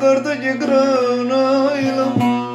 derdi gidren aylım.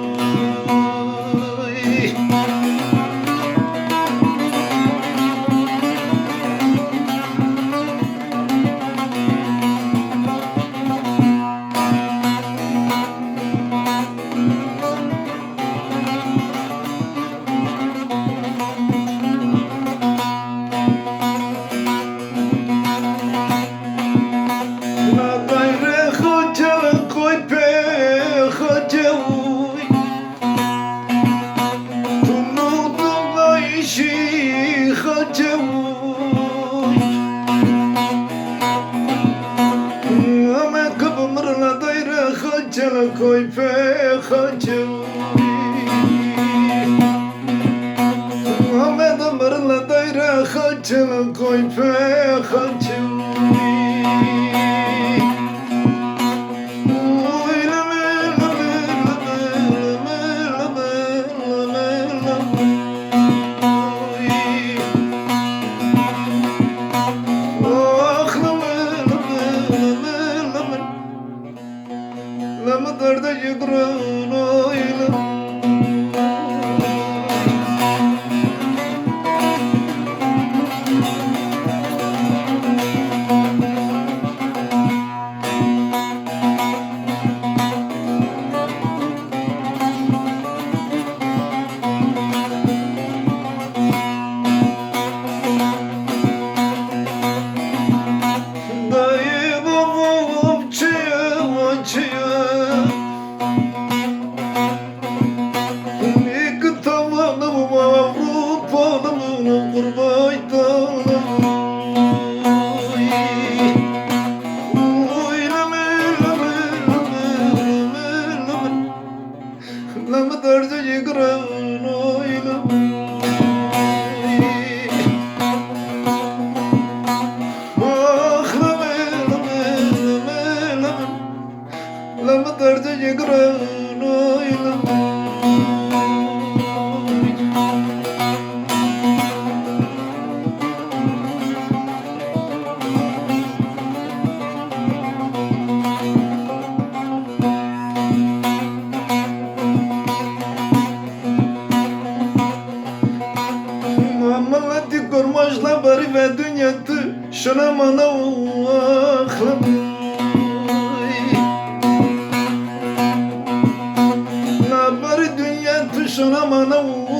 koy kayfe hancıvi Muhammed amarla dayra hancılı kayfe hancıvi mıdır da yügrünü kurbaydan Aklına bari ve dünyatı şuna mana Allah'ım Na bari dünyatı şuna mana Allah'ım